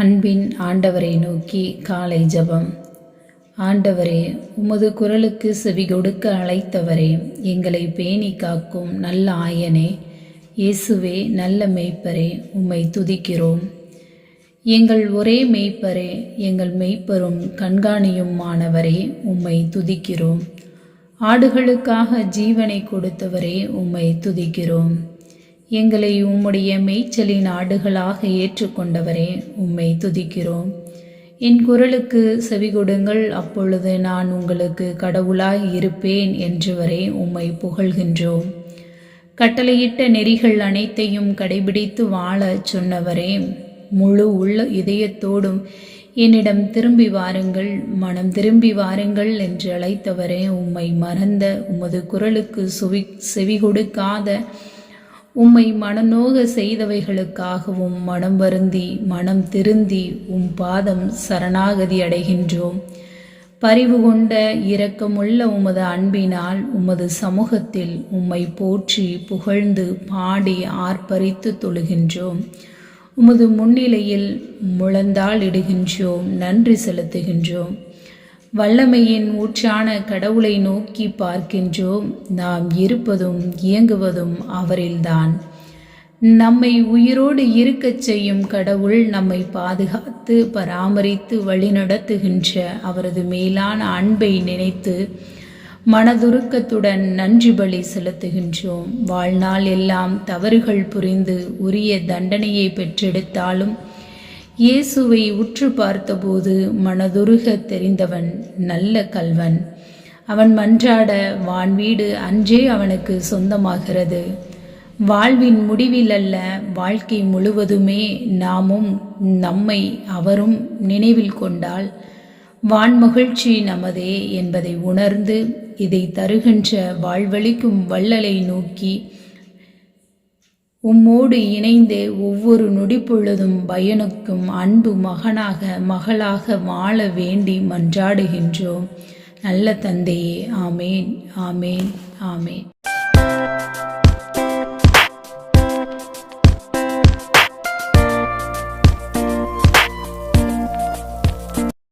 அன்பின் ஆண்டவரை நோக்கி காலை ஜெபம். ஆண்டவரே உமது குரலுக்கு செவி கொடுக்க அழைத்தவரே எங்களை பேணி காக்கும் நல்ல ஆயனே இயேசுவே நல்ல மெய்ப்பரே உம்மை துதிக்கிறோம். எங்கள் ஒரே மெய்ப்பரே எங்கள் மெய்ப்பரும் கண்காணியுமானவரே உம்மை துதிக்கிறோம். ஆடுகளுக்காக ஜீவனை கொடுத்தவரே உம்மை துதிக்கிறோம். எங்களை உம்முடைய மேய்ச்சலின் ஆடுகளாக ஏற்றுக்கொண்டவரே உம்மை துதிக்கிறோம். என் குரலுக்கு செவி கொடுங்கள். அப்பொழுது நான் உங்களுக்கு கடவுளாய் இருப்பேன் என்று வரை உம்மை புகழ்கின்றோம். கட்டளையிட்ட நெறிகள் அனைத்தையும் கடைபிடித்து வாழச் சொன்னவரே முழு உள்ள இதயத்தோடும் என்னிடம் திரும்பி வாருங்கள். மனம் திரும்பி வாருங்கள் என்று அழைத்தவரே உம்மை மறந்த உமது குரலுக்கு சுவி செவி கொடுக்காத உம்மை மனநோக செய்தவைகளுக்காகவும் மனம் வருந்தி மனம் திருந்தி உம் பாதம் சரணாகதி அடைகின்றோம். பரிவு கொண்ட இரக்கமுள்ள உமது அன்பினால் உமது சமூகத்தில் உம்மை போற்றி புகழ்ந்து பாடி ஆர்ப்பரித்து தொழுகின்றோம். உமது முன்னிலையில் முழந்தாள் இடுகின்றோம் நன்றி செலுத்துகின்றோம். வல்லமையின் ஊற்றான கடவுளை நோக்கி பார்க்கின்றோம். நாம் இருப்பதும் இயங்குவதும் அவரில்தான். நம்மை உயிரோடு இருக்கச் செய்யும் கடவுள் நம்மை பாதுகாத்து பராமரித்து வழிநடத்துகின்ற அவரது மேலான அன்பை நினைத்து மனதுருக்கத்துடன் நன்றி பலி செலுத்துகின்றோம். வாழ்நாள் எல்லாம் தவறுகள் புரிந்து உரிய தண்டனையை பெற்றெடுத்தாலும் இயேசுவை உற்று பார்த்தபோது மனதுருக தெரிந்தவன் நல்ல கல்வன். அவன் மன்றாட வான் வீடு அன்றே அவனுக்கு சொந்தமாகிறது. வாழ்வின் முடிவில் அல்ல வாழ்க்கை முழுவதுமே நாமும் நம்மை அவரும் நினைவில் கொண்டால் வான் மகிழ்ச்சி நமதே என்பதை உணர்ந்து இதை தருகின்ற வாழ்வழிக்கும் வள்ளலை நோக்கி உம்மோடு இணைந்தே ஒவ்வொரு நொடிப்பொழுதும் பயனுக்கும் அன்பு மகனாக மகளாக வாழ வேண்டி மன்றாடுகின்றோம். நல்ல தந்தையே ஆமேன் ஆமேன் ஆமேன்.